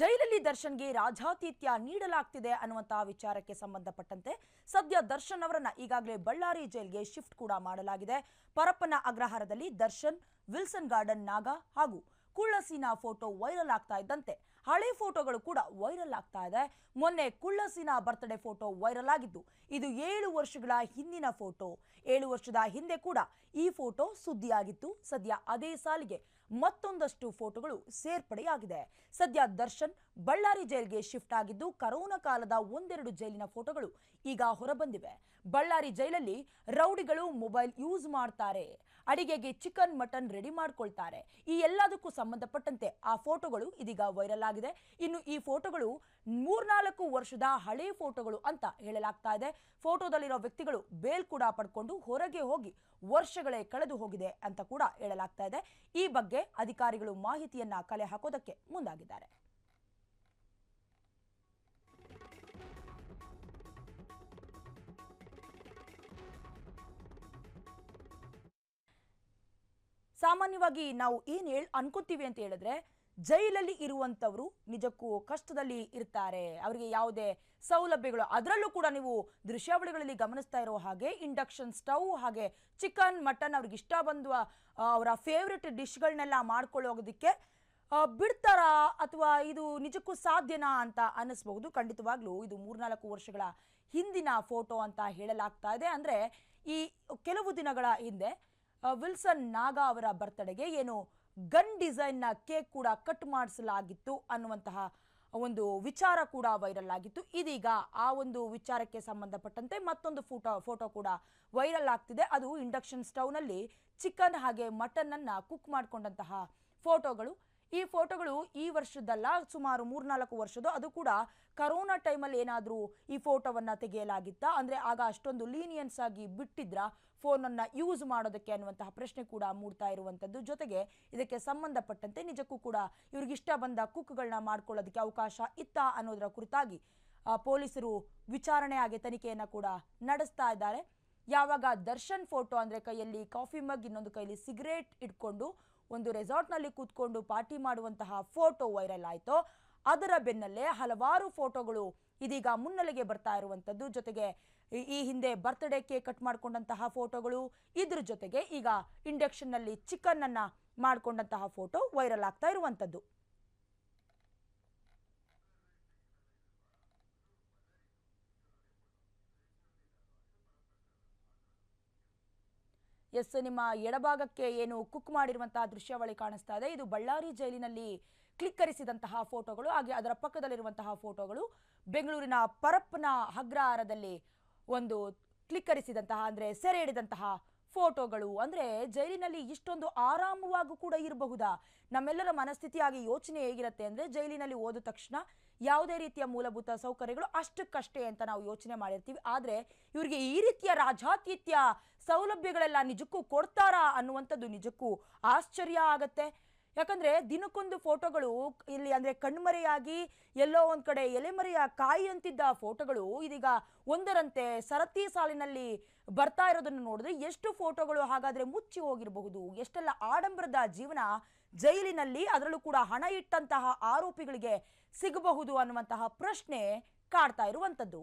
ಜೈಲಲ್ಲಿ ದರ್ಶನ್ಗೆ ರಾಜಾತಿಥ್ಯ ನೀಡಲಾಗ್ತಿದೆ ಅನ್ನುವಂತಹ ವಿಚಾರಕ್ಕೆ ಸಂಬಂಧಪಟ್ಟಂತೆ ಸದ್ಯ ದರ್ಶನ್ ಅವರನ್ನ ಈಗಾಗಲೇ ಬಳ್ಳಾರಿ ಜೈಲ್ಗೆ ಶಿಫ್ಟ್ ಕೂಡ ಮಾಡಲಾಗಿದೆ. ಪರಪ್ಪನ ಅಗ್ರಹಾರದಲ್ಲಿ ದರ್ಶನ್, ವಿಲ್ಸನ್ ಗಾರ್ಡನ್ ನಾಗ ಹಾಗೂ ಕುಳ್ಳಸೀನಾ ಫೋಟೋ ವೈರಲ್ ಆಗ್ತಾ ಇದ್ದಂತೆ. ಹಳೆ ಫೋಟೋಗಳು ಕೂಡ ವೈರಲ್ ಆಗ್ತಾ ಇದೆ. ಮೊನ್ನೆ ಕುಳ್ಳಸಿನ ಬರ್ತ್ಡೇ ಫೋಟೋ ವೈರಲ್ ಆಗಿದ್ದು, ಇದು ಏಳು ವರ್ಷಗಳ ಹಿಂದಿನ ಫೋಟೋ ಏಳು ವರ್ಷದ ಹಿಂದೆ ಕೂಡ ಈ ಫೋಟೋ ಸುದ್ದಿಯಾಗಿತ್ತು. ಸದ್ಯ ಅದೇ ಸಾಲಿಗೆ ಮತ್ತೊಂದಷ್ಟು ಫೋಟೋಗಳು ಸೇರ್ಪಡೆಯಾಗಿದೆ. ಸದ್ಯ ದರ್ಶನ್ ಬಳ್ಳಾರಿ ಜೈಲ್ಗೆ ಶಿಫ್ಟ್ ಆಗಿದ್ದು, ಕರೋನಾ ಕಾಲದ ಒಂದೆರಡು ಜೈಲಿನ ಫೋಟೋಗಳು ಈಗ ಹೊರಬಂದಿವೆ. ಬಳ್ಳಾರಿ ಜೈಲಲ್ಲಿ ರೌಡಿಗಳು ಮೊಬೈಲ್ ಯೂಸ್ ಮಾಡ್ತಾರೆ. ಅಡಿಗೆಗೆ ಚಿಕನ್ ಮಟನ್ ರೆಡಿ ಮಾಡ್ಕೊಳ್ತಾರೆ. ಈ ಎಲ್ಲದಕ್ಕೂ ಸಂಬಂಧಪಟ್ಟಂತೆ ಆ ಫೋಟೋಗಳು ಇದೀಗ ವೈರಲ್ ಆಗಿದೆ. ಇನ್ನು ಈ ಫೋಟೋಗಳು ಮೂರ್ನಾಲ್ಕು ವರ್ಷದ ಹಳೆ ಫೋಟೋಗಳು ಅಂತ ಹೇಳಲಾಗ್ತಾ ಇದೆ. ಫೋಟೋದಲ್ಲಿರೋ ವ್ಯಕ್ತಿಗಳು ಬೇಲ್ ಕೂಡ ಪಡ್ಕೊಂಡು ಹೊರಗೆ ಹೋಗಿ ವರ್ಷಗಳೇ ಕಳೆದು ಹೋಗಿದೆ ಅಂತ ಕೂಡ ಹೇಳಲಾಗ್ತಾ ಇದೆ. ಈ ಬಗ್ಗೆ ಅಧಿಕಾರಿಗಳು ಮಾಹಿತಿಯನ್ನ ಕಲೆ ಹಾಕೋದಕ್ಕೆ ಮುಂದಾಗಿದ್ದಾರೆ. ಸಾಮಾನ್ಯವಾಗಿ ನಾವು ಏನ್ ಹೇಳ್, ಅನ್ಕೋತೀವಿ ಅಂತ ಹೇಳಿದ್ರೆ ಜೈಲಲ್ಲಿ ಇರುವಂತವರು ನಿಜಕ್ಕೂ ಕಷ್ಟದಲ್ಲಿ ಇರ್ತಾರೆ. ಅವರಿಗೆ ಯಾವುದೇ ಸೌಲಭ್ಯಗಳು, ಅದರಲ್ಲೂ ಕೂಡ ನೀವು ದೃಶ್ಯಾವಳಿಗಳಲ್ಲಿ ಗಮನಿಸ್ತಾ ಇರೋ ಹಾಗೆ ಇಂಡಕ್ಷನ್ ಸ್ಟವ್ ಹಾಗೆ ಚಿಕನ್ ಮಟನ್ ಅವ್ರಿಗೆ ಇಷ್ಟ ಬಂದ ಅವರ ಫೇವ್ರೆಟ್ ಡಿಶ್ಗಳನ್ನೆಲ್ಲ ಮಾಡ್ಕೊಳ್ಳೋದಕ್ಕೆ ಬಿಡ್ತಾರ ಬಿಡ್ತಾರಾ ಅಥವಾ ಇದು ನಿಜಕ್ಕೂ ಸಾಧ್ಯನಾ ಅಂತ ಅನ್ನಿಸ್ಬಹುದು. ಖಂಡಿತವಾಗ್ಲೂ ಇದು ಮೂರ್ನಾಲ್ಕು ವರ್ಷಗಳ ಹಿಂದಿನ ಫೋಟೋ ಅಂತ ಹೇಳಲಾಗ್ತಾ ಇದೆ. ಅಂದ್ರೆ ಈ ಕೆಲವು ದಿನಗಳ ಹಿಂದೆ ವಿಲ್ಸನ್ ನಾಗ ಅವರ ಬರ್ತಡೆಗೆ ಏನು ಗನ್ ಡಿಸೈನ್ನ ಕೇಕ್ ಕೂಡ ಕಟ್ ಮಾಡಿಸಲಾಗಿತ್ತು ಅನ್ನುವಂತಹ ಒಂದು ವಿಚಾರ ಕೂಡ ವೈರಲ್ ಆಗಿತ್ತು. ಇದೀಗ ಆ ಒಂದು ವಿಚಾರಕ್ಕೆ ಸಂಬಂಧಪಟ್ಟಂತೆ ಮತ್ತೊಂದು ಫೋಟೋ ಫೋಟೋ ಕೂಡ ವೈರಲ್ ಆಗ್ತಿದೆ. ಅದು ಇಂಡಕ್ಷನ್ ಸ್ಟವ್ನಲ್ಲಿ ಚಿಕನ್ ಹಾಗೆ ಮಟನ್ ಅನ್ನ ಕುಕ್ ಮಾಡಿಕೊಂಡಂತಹ ಫೋಟೋಗಳು. ಈ ಫೋಟೋಗಳು ಈ ವರ್ಷದಲ್ಲ ಸುಮಾರು ಮೂರ್ನಾಲ್ಕು ವರ್ಷದ್ದು. ಅದು ಕೂಡ ಕರೋನಾ ಟೈಮಲ್ಲಿ ಏನಾದರೂ ಈ ಫೋಟೋವನ್ನ ತೆಗೆಯಲಾಗಿತ್ತಾ? ಅಂದ್ರೆ ಆಗ ಅಷ್ಟೊಂದು ಲೀನಿಯನ್ಸ್ ಆಗಿ ಬಿಟ್ಟಿದ್ರ ಫೋನನ್ನು ಯೂಸ್ ಮಾಡೋದಕ್ಕೆ ಅನ್ನುವಂತಹ ಪ್ರಶ್ನೆ ಕೂಡ ಮೂಡ್ತಾ ಇರುವಂಥದ್ದು ಜೊತೆಗೆ ಇದಕ್ಕೆ ಸಂಬಂಧಪಟ್ಟಂತೆ ನಿಜಕ್ಕೂ ಕೂಡ ಇವ್ರಿಗೆ ಇಷ್ಟ ಬಂದ ಕುಕ್ಗಳನ್ನ ಮಾಡ್ಕೊಳ್ಳೋದಕ್ಕೆ ಅವಕಾಶ ಇತ್ತಾ ಅನ್ನೋದರ ಕುರಿತಾಗಿ ಪೊಲೀಸರು ವಿಚಾರಣೆ ಆಗಿ ತನಿಖೆಯನ್ನ ಕೂಡ ನಡೆಸ್ತಾ ಇದ್ದಾರೆ. ಯಾವಾಗ ದರ್ಶನ್ ಫೋಟೋ ಅಂದ್ರೆ ಕೈಯಲ್ಲಿ ಕಾಫಿ ಮಗ್, ಇನ್ನೊಂದು ಕೈಯಲ್ಲಿ ಸಿಗರೇಟ್ ಇಟ್ಕೊಂಡು ಒಂದು ರೆಸಾರ್ಟ್ನಲ್ಲಿ ಕೂತ್ಕೊಂಡು ಪಾರ್ಟಿ ಮಾಡುವಂತಹ ಫೋಟೋ ವೈರಲ್ ಆಯಿತು. ಅದರ ಬೆನ್ನಲ್ಲೇ ಹಲವಾರು ಫೋಟೋಗಳು ಇದೀಗ ಮುನ್ನೆಲೆಗೆ ಬರ್ತಾ ಇರುವಂಥದ್ದು. ಜೊತೆಗೆ ಈ- ಹಿಂದೆ ಬರ್ತ್ಡೇ ಕೇಕ್ ಕಟ್ ಮಾಡ್ಕೊಂಡಂತಹ ಫೋಟೋಗಳು, ಇದ್ರ ಜೊತೆಗೆ ಈಗ ಇಂಡಕ್ಷನ್ನಲ್ಲಿ ಚಿಕನ್ ಅನ್ನ ಮಾಡ್ಕೊಂಡಂತಹ ಫೋಟೋ ವೈರಲ್ ಆಗ್ತಾ ಇರುವಂಥದ್ದು. ಎಸ್ ನಿಮ್ಮ ಎಡಭಾಗಕ್ಕೆ ಏನು ಕುಕ್ ಮಾಡಿರುವಂತಹ ದೃಶ್ಯಾವಳಿ ಕಾಣಿಸ್ತಾ ಇದೆ. ಇದು ಬಳ್ಳಾರಿ ಜೈಲಿನಲ್ಲಿ ಕ್ಲಿಕ್ಕರಿಸಿದಂತಹ ಫೋಟೋಗಳು, ಹಾಗೆ ಅದರ ಪಕ್ಕದಲ್ಲಿರುವಂತಹ ಫೋಟೋಗಳು ಬೆಂಗಳೂರಿನ ಪರಪ್ಪನ ಹಗ್ರಹಾರದಲ್ಲಿ ಒಂದು ಕ್ಲಿಕ್ಕರಿಸಿದಂತಹ, ಅಂದ್ರೆ ಸೆರೆ ಹಿಡಿದಂತಹ ಫೋಟೋಗಳು. ಅಂದ್ರೆ ಜೈಲಿನಲ್ಲಿ ಇಷ್ಟೊಂದು ಆರಾಮವಾಗೂ ಕೂಡ ಇರಬಹುದಾ? ನಮ್ಮೆಲ್ಲರ ಮನಸ್ಥಿತಿ ಆಗಿ ಯೋಚನೆ ಹೇಗಿರುತ್ತೆ ಅಂದ್ರೆ ಜೈಲಿನಲ್ಲಿ ಹೋದ ತಕ್ಷಣ ಯಾವುದೇ ರೀತಿಯ ಮೂಲಭೂತ ಸೌಕರ್ಯಗಳು ಅಷ್ಟಕ್ಕಷ್ಟೇ ಅಂತ ನಾವು ಯೋಚನೆ ಮಾಡಿರ್ತೀವಿ. ಆದ್ರೆ ಇವರಿಗೆ ಈ ರೀತಿಯ ರಾಜಾತಿಥ್ಯ ಸೌಲಭ್ಯಗಳೆಲ್ಲ ನಿಜಕ್ಕೂ ಕೊಡ್ತಾರಾ ಅನ್ನುವಂಥದ್ದು ನಿಜಕ್ಕೂ ಆಶ್ಚರ್ಯ ಆಗತ್ತೆ. ಯಾಕಂದ್ರೆ ದಿನಕ್ಕೊಂದು ಫೋಟೋಗಳು ಇಲ್ಲಿ ಅಂದ್ರೆ ಕಣ್ಮರೆಯಾಗಿ ಎಲ್ಲೋ ಒಂದ್ ಕಡೆ ಎಲೆಮರೆಯ ಕಾಯಿ ಅಂತಿದ್ದ ಫೋಟೋಗಳು ಇದೀಗ ಒಂದರಂತೆ ಸರತಿ ಸಾಲಿನಲ್ಲಿ ಬರ್ತಾ ಇರೋದನ್ನು ನೋಡಿದ್ರೆ ಎಷ್ಟು ಫೋಟೋಗಳು ಹಾಗಾದ್ರೆ ಮುಚ್ಚಿ ಹೋಗಿರಬಹುದು? ಎಷ್ಟೆಲ್ಲ ಆಡಂಬರದ ಜೀವನ ಜೈಲಿನಲ್ಲಿ ಅದರಲ್ಲೂ ಕೂಡ ಹಣ ಇಟ್ಟಂತಹ ಆರೋಪಿಗಳಿಗೆ ಸಿಗಬಹುದು ಅನ್ನುವಂತಹ ಪ್ರಶ್ನೆ ಕಾಡ್ತಾ ಇರುವಂತದ್ದು.